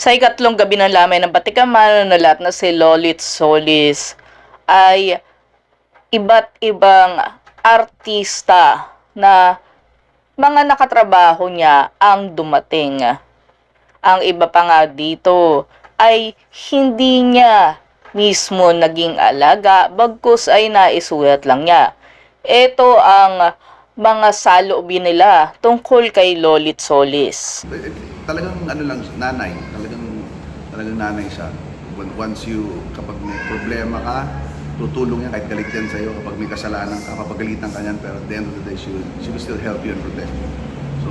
Sa ikatlong gabi ng lamay ng Batikaman na lahat na si Lolit Solis ay iba't ibang artista na mga nakatrabaho niya ang dumating. Ang iba pa nga dito ay hindi niya mismo naging alaga bagkus ay naisulat lang niya. Ito ang mga saloobin nila tungkol kay Lolit Solis. Talagang ano lang, nanay. Talagang, talagang nanay siya. Once you, kapag may problema ka, tutulong yan kahit galit yan sa'yo. Kapag may kasalanan ka, papagalitan ka niyan, pero at the end of the day, she will, she will still help you and protect you. So,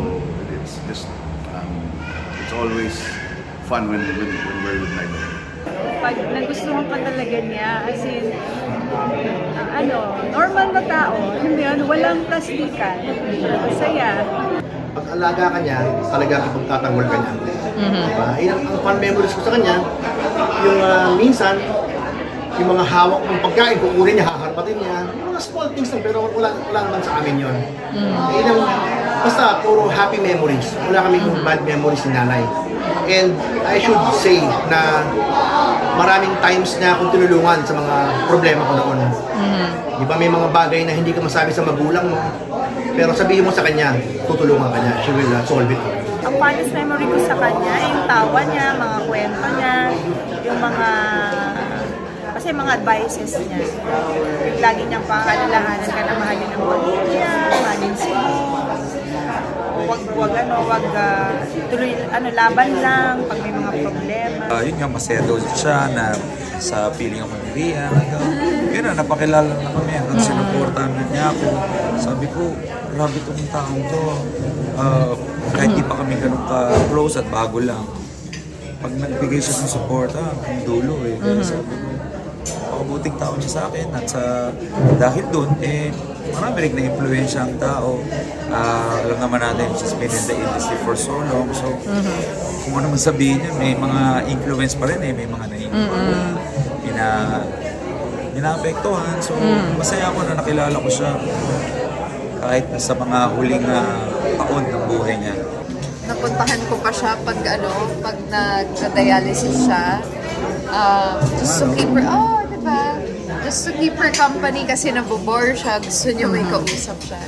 it's just, um, it's always fun when, when, when we're with my daughter. pag nagustuhan ka talaga niya, as in, ah, ano, normal na tao, mo yun, walang plastikan, masaya. Pag alaga ka niya, talagang ipagtatanggol ka niya. Diba? Yun ang, ang fun memories ko sa kanya, yung ah, minsan, yung mga hawak ng pagkain, kukunin niya, haharpatin niya. Yung mga small things lang, pero wala, wala naman sa amin yun. Yun ang, basta puro happy memories. Wala kami yung bad memories ni nanay. And I should say na maraming times na akong tinulungan sa mga problema ko noon. Di ba may mga bagay na hindi ka masabi sa magulang mo, pero sabihin mo sa kanya, tutulungan ka niya, she will uh, solve it. Ang funniest memory ko sa kanya, ay yung tawa niya, mga kwento niya, yung mga, kasi mga advices niya. Lagi niyang paalalahanan ka na mahalin ang pamilya, mahalin si ano, wag ah, tuloy, ano, laban lang pag may mga problema. Uh, yun nga, masaya daw siya na sa piling ni Rian. Yun na, napakilala na kami. Hanggang sinuportahan na niya ako. Sabi ko, grabe itong taong to. Uh, kahit di pa kami ganun ka-close at bago lang. Pag nagbigay siya ng support, ah, ang dulo eh. Kaya sabi ko, makabuting tao niya sa akin. At sa, dahil doon, eh, marami rin na-influensya ang tao. Alam naman natin, she's been in the industry for so long. So, kung ano man sabihin niya, may mga influence pa rin eh. May mga na-influence. Ina, inaapektuhan. So, masaya ako na nakilala ko siya. Kahit sa mga huling ah, taon ng buhay niya. napuntahan ko pa siya pag ano, pag nag-dialysis siya. Um, just to keep her, oh, di ba? Just to keep her company kasi nabobore siya. Gusto niya may kausap siya.